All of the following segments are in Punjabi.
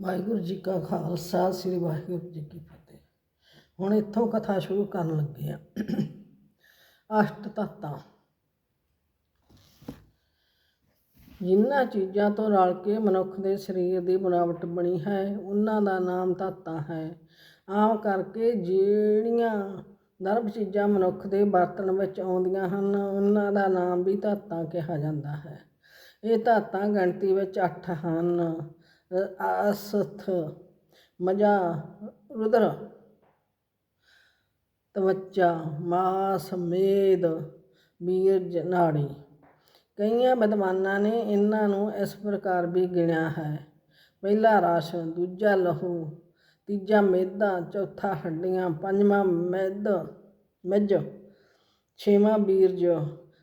ਵਾਹਿਗੁਰੂ ਜੀ ਕਾ ਖਾਲਸਾ, ਸ੍ਰੀ ਵਾਹਿਗੁਰੂ ਜੀ ਕੀ ਫਤਿਹ। ਹੁਣ ਇੱਥੋਂ ਕਥਾ ਸ਼ੁਰੂ ਕਰਨ ਲੱਗੇ ਆ ਅਸ਼ਟ ਤੱਤਾਂ। ਜਿਨ੍ਹਾਂ ਚੀਜ਼ਾਂ ਤੋਂ ਰਲ ਕੇ ਮਨੁੱਖ ਦੇ ਸਰੀਰ ਦੀ ਬਣਾਵਟ ਬਣੀ ਹੈ, ਉਹਨਾਂ ਦਾ ਨਾਮ ਤੱਤਾਂ ਹੈ। ਆਮ ਕਰਕੇ ਜਿਹੜੀਆਂ ਨਰਮ ਚੀਜ਼ਾਂ ਮਨੁੱਖ ਦੇ ਬਰਤਨ ਵਿੱਚ ਆਉਂਦੀਆਂ ਹਨ, ਉਹਨਾਂ ਦਾ ਨਾਮ ਵੀ ਧਾਤਾਂ ਕਿਹਾ ਜਾਂਦਾ ਹੈ। ਇਹ ਧਾਤਾਂ ਗਿਣਤੀ ਵਿੱਚ 8 ਹਨ। ਅ- ਅਸਥ ਮਜਾ ਰੁਦਰ ਤਵੱਚਾ ਮਾਸ ਮੇਦ ਬੀਰਜ ਨਾੜੀ। ਕਈਆਂ ਵਿਦਵਾਨਾਂ ਨੇ ਇਹਨਾਂ ਨੂੰ ਇਸ ਪ੍ਰਕਾਰ ਵੀ ਗਿਣਿਆ ਹੈ। ਪਹਿਲਾ ਰਸ, ਦੂਜਾ ਲਹੂ, ਤੀਜਾ ਮੇਦਾ ਚੌਥਾ ਹੱਡੀਆਂ, ਪੰਜਵਾਂ ਮੈਦ ਮਿੱਝ ਛੇਵਾਂ ਬੀਰਜ,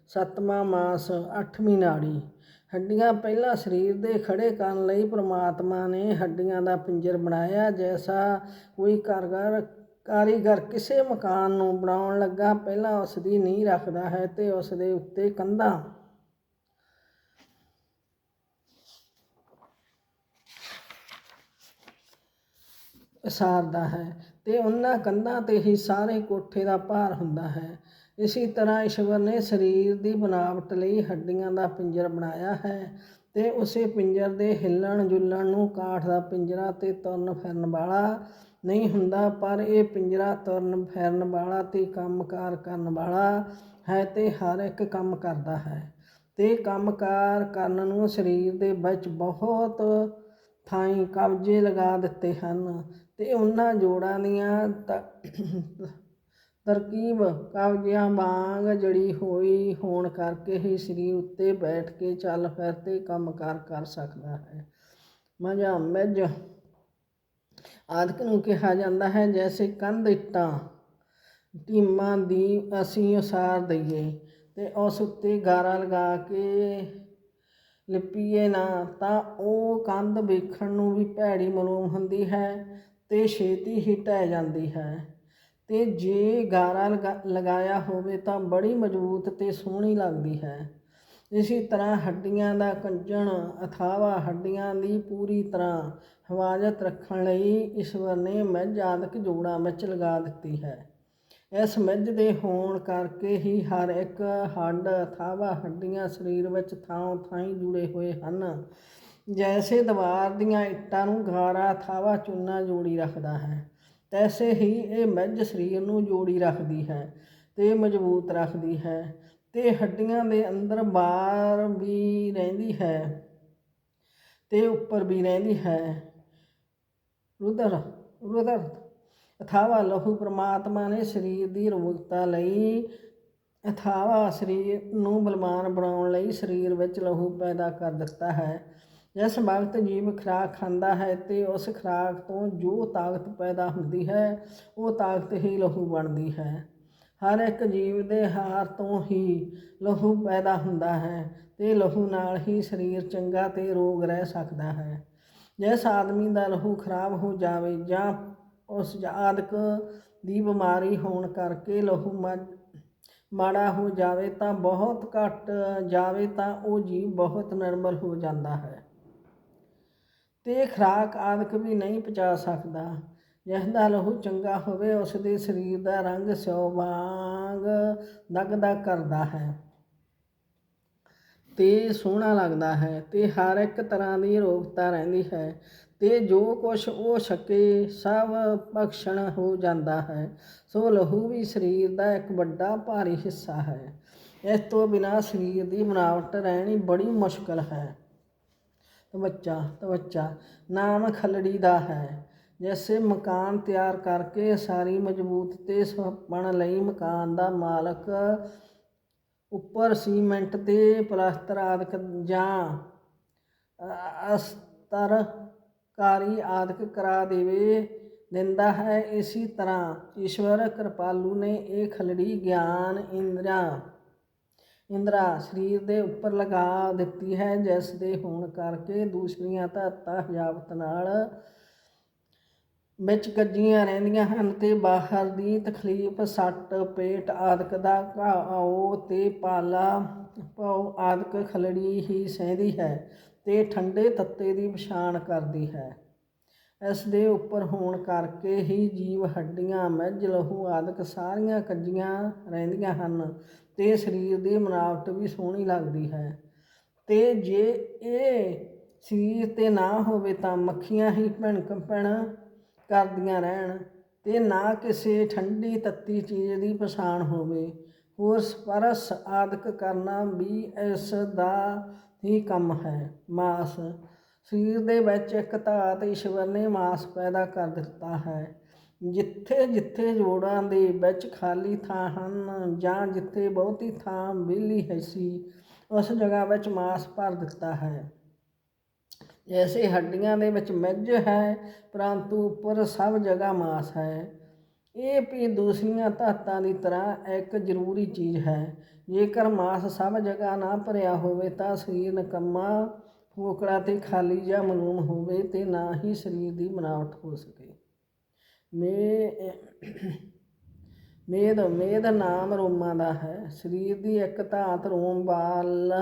ਸੱਤਵਾਂ ਮਾਸ, ਅੱਠਵੀਂ ਨਾੜੀ। ਹੱਡੀਆਂ ਪਹਿਲਾਂ ਸਰੀਰ ਦੇ ਖੜੇ ਕਰਨ ਲਈ ਪ੍ਰਮਾਤਮਾ ਨੇ ਹੱਡੀਆਂ ਦਾ ਪਿੰਜਰ ਬਣਾਇਆ। ਜੈਸਾ ਕੋਈ ਕਾਰਗਰ, ਕਾਰੀਗਰ ਕਿਸੇ ਮਕਾਨ ਨੂੰ ਬਣਾਉਣ ਲੱਗਾ, ਪਹਿਲਾਂ ਉਸ ਦੀ ਨੀਂਹ ਰੱਖਦਾ ਹੈ ਤੇ ਉਸ ਦੇ ਉੱਤੇ ਕੰਧਾਂ ਉਸਾਰਦਾ ਹੈ ਤੇ ਉਹਨਾਂ ਕੰਧਾਂ ਤੇ ਹੀ ਸਾਰੇ ਕੋਠੇ ਦਾ ਭਾਰ ਹੁੰਦਾ ਹੈ। ਇਸੇ ਤਰ੍ਹਾਂ ਈਸ਼ਵਰ ਨੇ ਸਰੀਰ ਦੀ ਬਣਾਵਟ ਲਈ ਹੱਡੀਆਂ ਦਾ ਪਿੰਜਰ ਬਣਾਇਆ ਹੈ ਤੇ ਉਸੇ ਪਿੰਜਰ ਦੇ ਹਿੱਲਣ ਜੁਲਣ ਨੂੰ ਕਾਠ ਦਾ ਪਿੰਜਰਾ ਤੇ ਤੁਰਨ ਫਿਰਨ ਵਾਲਾ ਨਹੀਂ ਹੁੰਦਾ, ਪਰ ਇਹ ਪਿੰਜਰਾ ਤੁਰਨ ਫਿਰਨ ਵਾਲਾ ਤੇ ਕੰਮਕਾਰ ਕਰਨ ਵਾਲਾ ਹੈ ਤੇ ਹਰ ਇੱਕ ਕੰਮ ਕਰਦਾ ਹੈ। ਤੇ ਕੰਮਕਾਰ ਕਰਨ ਨੂੰ ਸਰੀਰ ਦੇ ਵਿੱਚ ਬਹੁਤ ਥਾਈਂ ਕਬਜ਼ੇ ਲਗਾ ਦਿੱਤੇ ਹਨ ਤੇ ਉਹਨਾਂ ਜੋੜਾਂ ਦੀਆਂ ਤ- ਤਰਕੀਬ, ਕਬਜ਼ਿਆਂ ਵਾਂਗ ਜੜੀ ਹੋਈ ਹੋਣ ਕਰਕੇ ਹੀ ਸਰੀਰ ਉੱਤੇ ਬੈਠ ਕੇ ਚੱਲ ਫਿਰ ਤੇ ਕੰਮਕਾਰ ਕਰ ਸਕਦਾ ਹੈ। ਮਜਾ ਮਿੱਝ ਆਦਿਕ ਨੂੰ ਕਿਹਾ ਜਾਂਦਾ ਹੈ, ਜੈਸੇ ਕੰਧ ਇੱਟਾਂ ਟੀਮਾਂ ਦੀ ਅਸੀਂ ਉਸਾਰ ਦਈਏ ਤੇ ਉਸ ਉੱਤੇ ਗਾਰਾ ਲਗਾ ਕੇ ਲਿਪੀਏ ਨਾ, ਤਾਂ ਉਹ ਕੰਧ ਵੇਖਣ ਨੂੰ ਵੀ ਭੈੜੀ ਮਲੂਮ ਹੁੰਦੀ ਹੈ ਤੇ ਛੇਤੀ ਹੀ ਢਹਿ ਜਾਂਦੀ ਹੈ। ਅਤੇ ਜੇ ਗਾਰਾ ਲਗਾ- ਲਗਾਇਆ ਹੋਵੇ ਤਾਂ ਬੜੀ ਮਜ਼ਬੂਤ ਅਤੇ ਸੋਹਣੀ ਲੱਗਦੀ ਹੈ। ਇਸੇ ਤਰ੍ਹਾਂ ਹੱਡੀਆਂ ਦਾ ਕੰਜਣ, ਅਥਾਵਾ ਹੱਡੀਆਂ ਦੀ ਪੂਰੀ ਤਰ੍ਹਾਂ ਹਿਫਾਜ਼ਤ ਰੱਖਣ ਲਈ ਈਸ਼ਵਰ ਨੇ ਮੱਝ ਆਦਿਕ ਜੋੜਾਂ ਵਿੱਚ ਲਗਾ ਦਿੱਤੀ ਹੈ। ਇਸ ਮੱਝ ਦੇ ਹੋਣ ਕਰਕੇ ਹੀ ਹਰ ਇੱਕ ਹੱਡ ਅਥਾਵਾ ਹੱਡੀਆਂ ਸਰੀਰ ਵਿੱਚ ਥਾਂ ਥਾਈਂ ਜੁੜੇ ਹੋਏ ਹਨ। ਜੈਸੇ ਦੀਵਾਰ ਦੀਆਂ ਇੱਟਾਂ ਨੂੰ ਗਾਰਾ ਥਾਵਾ ਚੁੰਨਾ ਜੋੜੀ ਰੱਖਦਾ ਹੈ। ਤੈਸੇ ਹੀ ਇਹ ਮੱਝ ਸਰੀਰ ਨੂੰ ਜੋੜੀ ਰੱਖਦੀ ਹੈ, ਤੇ ਮਜ਼ਬੂਤ ਰੱਖਦੀ ਹੈ, ਤੇ ਹੱਡੀਆਂ ਦੇ ਅੰਦਰ ਬਾਹਰ ਵੀ ਰਹਿੰਦੀ ਹੈ, ਤੇ ਉੱਪਰ ਵੀ ਰਹਿੰਦੀ ਹੈ। ਰੁਦਰ ਰੁਦਰ, ਅਥਾਵਾ ਲਹੂ ਪ੍ਰਮਾਤਮਾ ਨੇ ਸਰੀਰ ਦੀ ਰੋਗਤਾ ਲਈ ਅਥਾਵਾ ਸਰੀਰ ਨੂੰ ਬਲਵਾਨ ਬਣਾਉਣ ਲਈ ਸਰੀਰ ਵਿੱਚ ਲਹੂ ਪੈਦਾ ਕਰ ਦਿੱਤਾ ਹੈ। ਜਿਸ ਵਕਤ ਜੀਵ ਖੁਰਾਕ ਖਾਂਦਾ ਹੈ ਤੇ ਉਸ ਖੁਰਾਕ ਤੋਂ ਜੋ ਤਾਕਤ ਪੈਦਾ ਹੁੰਦੀ ਹੈ, ਉਹ ਤਾਕਤ ਹੀ ਲਹੂ ਬਣਦੀ ਹੈ। ਹਰ ਇੱਕ ਜੀਵ ਦੇ ਹਾਰ ਤੋਂ ਹੀ ਲਹੂ ਪੈਦਾ ਹੁੰਦਾ ਹੈ ਤੇ ਲਹੂ ਨਾਲ ਹੀ ਸਰੀਰ ਚੰਗਾ ਤੇ ਰੋਗ ਰਹਿ ਸਕਦਾ ਹੈ। ਜਿਸ ਆਦਮੀ ਦਾ ਲਹੂ ਖਰਾਬ ਹੋ ਜਾਵੇ ਜਾਂ ਉਸ ਆਦਿਕ ਦੀ ਬਿਮਾਰੀ ਹੋਣ ਕਰਕੇ ਲਹੂ ਮਾ- ਮਾੜਾ ਹੋ ਜਾਵੇ ਤਾਂ ਬਹੁਤ ਘਟ ਜਾਵੇ ਤਾਂ ਉਹ ਜੀਵ ਬਹੁਤ ਨਿਰਮਲ ਹੋ ਜਾਂਦਾ ਹੈ। ਤੇ ਖੁਰਾਕ ਆਦਿਕ ਵੀ ਨਹੀਂ ਪਚਾ ਸਕਦਾ। ਜਿਸ ਦਾ ਲਹੂ ਚੰਗਾ ਹੋਵੇ ਉਸ ਦੇ ਸਰੀਰ ਦਾ ਰੰਗ ਸਿਉ ਵਾਂਗ ਦਗਦਗ ਕਰਦਾ ਹੈ। ਤੇ ਸੋਹਣਾ ਲੱਗਦਾ ਹੈ ਤੇ ਹਰ ਇੱਕ ਤਰ੍ਹਾਂ ਦੀ ਰੋਗਤਾ ਰਹਿੰਦੀ ਹੈ ਤੇ ਜੋ ਕੁਛ ਉਹ ਛਕੇ, ਸਭ ਭਖਸ਼ਣ ਹੋ ਜਾਂਦਾ ਹੈ। ਸੋ ਲਹੂ ਵੀ ਸਰੀਰ ਦਾ ਇੱਕ ਵੱਡਾ ਭਾਰੀ ਹਿੱਸਾ ਹੈ। ਇਸ ਤੋਂ ਬਿਨਾਂ ਸਰੀਰ ਦੀ ਬਣਾਵਟ ਰਹਿਣੀ ਬੜੀ ਮੁਸ਼ਕਲ ਹੈ। ਤਵੱਚਾ ਤਵੱਚਾ, ਨਾਮ ਖਲੜੀ ਦਾ ਹੈ। ਜੈਸੇ ਮਕਾਨ ਤਿਆਰ ਕਰਕੇ ਸਾਰੀ ਮਜ਼ਬੂਤ ਤੇ ਸੁਹੱਪਣ ਲਈ ਮਕਾਨ ਦਾ ਮਾਲਕ ਉੱਪਰ ਸੀਮੈਂਟ ਤੇ ਪਲਾਸਟਰ ਆਦਿਕ ਜਾਂ ਅਸਤਰ ਕਾਰੀ ਆਦਿਕ ਕਰਾ ਦੇਵੇ, ਦਿੰਦਾ ਹੈ। ਇਸੇ ਤਰ੍ਹਾਂ ਈਸ਼ਵਰ ਕਿਰਪਾਲੂ ਨੇ ਇਹ ਖਲੜੀ ਗਿਆਨ ਇੰਦਰਾ ਇੰਦਰਾ ਸਰੀਰ ਦੇ ਉੱਪਰ ਲਗਾ ਦਿੱਤੀ ਹੈ, ਜਿਸ ਦੇ ਹੋਣ ਕਰਕੇ ਦੂਸਰੀਆਂ ਧਾਤਾਂ ਹਜਾਵਤ ਨਾਲ ਵਿੱਚ ਗੱਜੀਆਂ ਰਹਿੰਦੀਆਂ ਹਨ ਤੇ ਬਾਹਰ ਦੀ ਤਕਲੀਫ, ਸੱਟ, ਪੇਟ ਆਦਿਕ ਦਾ ਘਾਓ ਤੇ ਪਾਲਾ ਪਾਉ ਆਦਿਕ ਖਲੜੀ ਹੀ ਸਹਿੰਦੀ ਹੈ ਤੇ ਠੰਡੇ ਤੱਤੇ ਦੀ ਪਛਾਣ ਕਰਦੀ ਹੈ। ਇਸ ਦੇ ਉੱਪਰ ਹੋਣ ਕਰਕੇ ਹੀ ਜੀਵ ਹੱਡੀਆਂ, ਮੱਝ, ਲਹੂ ਆਦਿਕ ਸਾਰੀਆਂ ਕੱਜੀਆਂ ਰਹਿੰਦੀਆਂ ਹਨ ਤੇ ਸਰੀਰ ਦੀ ਬਣਾਵਟ ਵੀ ਸੋਹਣੀ ਲੱਗਦੀ ਹੈ। ਤੇ ਜੇ ਇਹ ਸਰੀਰ ਤੇ ਨਾ ਹੋਵੇ ਤਾਂ ਮੱਖੀਆਂ ਹੀ ਭਿਣਕ ਭਿਣ ਕਰਦੀਆਂ ਰਹਿਣ ਤੇ ਨਾ ਕਿਸੇ ਠੰਡੀ ਤੱਤੀ ਚੀਜ਼ ਦੀ ਪਛਾਣ ਹੋਵੇ। ਹੋਰ ਸਪਰਸ਼ ਆਦਿਕ ਕਰਨਾ ਵੀ ਇਸ ਦਾ ਹੀ ਕੰਮ ਹੈ। ਮਾਸ ਸਰੀਰ ਦੇ ਵਿੱਚ ਇੱਕ ਧਾਤ ਈਸ਼ਵਰ ਨੇ ਮਾਸ ਪੈਦਾ ਕਰ ਦਿੱਤਾ ਹੈ। ਜਿੱਥੇ ਜਿੱਥੇ ਜੋੜਾਂ ਦੇ ਵਿੱਚ ਖਾਲੀ ਥਾਂ ਹਨ ਜਾਂ ਜਿੱਥੇ ਬਹੁਤੀ ਥਾਂ ਵਿਹਲੀ ਹੈ ਸੀ, ਉਸ ਜਗ੍ਹਾ ਵਿੱਚ ਮਾਸ ਭਰ ਦਿੱਤਾ ਹੈ। ਜੈਸੇ ਹੱਡੀਆਂ ਦੇ ਵਿੱਚ ਮਿੱਝ ਹੈ, ਪਰੰਤੂ ਉੱਪਰ ਸਭ ਜਗ੍ਹਾ ਮਾਸ ਹੈ। ਇਹ ਵੀ ਦੂਸਰੀਆਂ ਧਾਤਾਂ ਦੀ ਤਰ੍ਹਾਂ ਇੱਕ ਜ਼ਰੂਰੀ ਚੀਜ਼ ਹੈ। ਜੇਕਰ ਮਾਸ ਸਭ ਜਗ੍ਹਾ ਨਾ ਭਰਿਆ ਹੋਵੇ ਤਾਂ ਸਰੀਰ ਨਿਕੰਮਾ ਫੋਕੜਾ ਤੇ ਖਾਲੀ ਜਾਂ ਮਲੂਮ ਹੋਵੇ ਤੇ ਨਾ ਹੀ ਸਰੀਰ ਦੀ ਬਣਾਵਟ ਹੋ ਸਕੇ। ਮੇ, ਮੇਦ ਮੇਦ ਨਾਮ ਰੋਮਾਂ ਦਾ ਹੈ। ਸਰੀਰ ਦੀ ਇੱਕ ਧਾਤ ਰੋਮ ਵਾਲ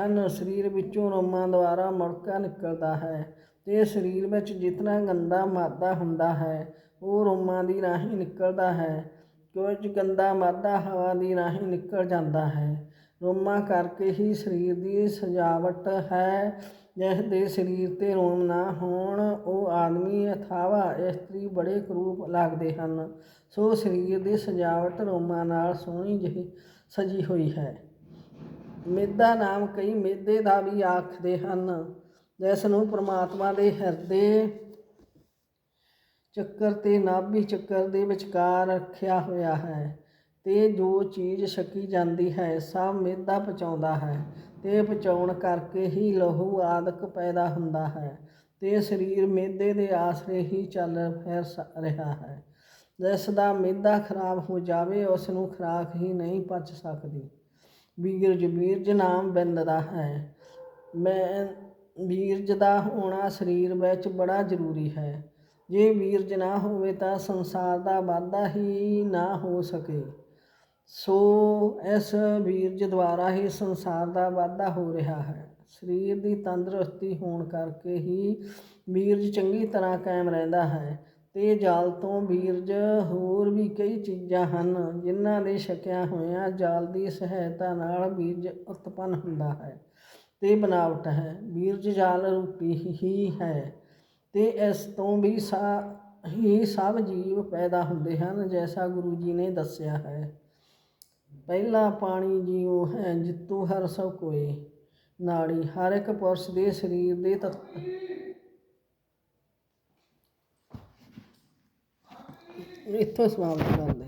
ਹਨ। ਸਰੀਰ ਵਿੱਚੋਂ ਰੋਮਾਂ ਦੁਆਰਾ ਮੁੜਕਾ ਨਿਕਲਦਾ ਹੈ ਤੇ ਸਰੀਰ ਵਿੱਚ ਜਿਤਨਾ ਗੰਦਾ ਮਾਦਾ ਹੁੰਦਾ ਹੈ, ਉਹ ਰੋਮਾਂ ਦੀ ਰਾਹੀਂ ਨਿਕਲਦਾ ਹੈ। ਕੁਝ ਗੰਦਾ ਮਾਦਾ ਹਵਾ ਦੀ ਰਾਹੀਂ ਨਿਕਲ ਜਾਂਦਾ ਹੈ। ਰੋਮਾਂ ਕਰਕੇ ਹੀ ਸਰੀਰ ਦੀ ਸਜਾਵਟ ਹੈ। ਜਿਸ ਦੇ ਸਰੀਰ ਤੇ ਰੋਮ ਨਾ ਹੋਣ, ਉਹ ਆਦਮੀ ਅਥਾਵਾ ਇਸਤਰੀ ਬੜੇ ਕਰੂਪ ਲੱਗਦੇ ਹਨ। ਸੋ ਸਰੀਰ ਦੀ ਸਜਾਵਟ ਰੋਮਾਂ ਨਾਲ ਸੋਹਣੀ ਜਿਹੀ ਸਜੀ ਹੋਈ ਹੈ। ਮੇਦਾ ਨਾਮ ਕਈ ਮੇਦੇ ਦਾ ਵੀ ਆਖਦੇ ਹਨ। ਜਿਸ ਨੂੰ ਪ੍ਰਮਾਤਮਾ ਦੇ ਹਿਰਦੇ ਚੱਕਰ ਤੇ ਨਾਭੀ ਚੱਕਰ ਦੇ ਵਿਚਕਾਰ ਰੱਖਿਆ ਹੋਇਆ ਹੈ। ਤੇ ਜੋ ਚੀਜ਼ ਛਕੀ ਜਾਂਦੀ ਹੈ, ਸਭ ਮੇਦਾ ਪਚਾਉਂਦਾ ਹੈ। ਤੇ ਪਚਾਉਣ ਕਰਕੇ ਹੀ ਲਹੂ ਆਦਿਕ ਪੈਦਾ ਹੁੰਦਾ ਹੈ। ਤੇ ਸਰੀਰ ਮੇਦੇ ਦੇ ਆਸਰੇ ਹੀ ਚੱਲ ਫਿਰ ਸ- ਰਿਹਾ ਹੈ। ਜਿਸ ਦਾ ਮੇਦਾ ਖਰਾਬ ਹੋ ਜਾਵੇ ਉਸ ਨੂੰ ਖੁਰਾਕ ਹੀ ਨਹੀਂ ਪਚ ਸਕਦੀ। ਬੀਰਜ ਬੀਰਜ ਨਾਮ ਬਿੰਦ ਦਾ ਹੈ। ਮੈਂ ਬੀਰਜ ਦਾ ਹੋਣਾ ਸਰੀਰ ਵਿੱਚ ਬੜਾ ਜ਼ਰੂਰੀ ਹੈ। ਜੇ ਬੀਰਜ ਨਾ ਹੋਵੇ ਤਾਂ ਸੰਸਾਰ ਦਾ ਵਾਧਾ ਹੀ ਨਾ ਹੋ ਸਕੇ। ਸੋ ਇਸ ਬੀਰਜ ਦੁਆਰਾ ਹੀ ਸੰਸਾਰ ਦਾ ਵਾਧਾ ਹੋ ਰਿਹਾ ਹੈ। ਸਰੀਰ ਦੀ ਤੰਦਰੁਸਤੀ ਹੋਣ ਕਰਕੇ ਹੀ ਬੀਰਜ ਚੰਗੀ ਤਰ੍ਹਾਂ ਕਾਇਮ ਰਹਿੰਦਾ ਹੈ ਤੇ ਜਾਲ ਤੋਂ ਬੀਰਜ ਹੋਰ ਵੀ ਕਈ ਚੀਜ਼ਾਂ ਹਨ ਜਿਨ੍ਹਾਂ ਦੇ ਛਕਿਆ ਹੋਇਆ ਜਾਲ ਦੀ ਸਹਾਇਤਾ ਨਾਲ ਬੀਰਜ ਉਤਪੰਨ ਹੁੰਦਾ ਹੈ ਤੇ ਬਣਾਵਟ ਹੈ। ਬੀਰਜ ਜਾਲ ਰੂਪੀ ਹੀ ਹੈ ਤੇ ਇਸ ਤੋਂ ਵੀ ਸਾ, ਹੀ ਸਭ ਜੀਵ ਪੈਦਾ ਹੁੰਦੇ ਹਨ, ਜੈਸਾ ਗੁਰੂ ਜੀ ਨੇ ਦੱਸਿਆ ਹੈ। ਪਹਿਲਾ ਪਾਣੀ ਜੀਉ ਹੈ ਜਿੱਤੂ ਹਰ ਸਭ ਕੋਏ, ਨਾੜੀ ਹਰ ਇੱਕ ਪੁਰਸ਼ ਦੇ ਸਰੀਰ ਦੇ ਤੱਤ। ਇੱਥੋਂ ਸਮਾਪਤ ਕਰਦੇ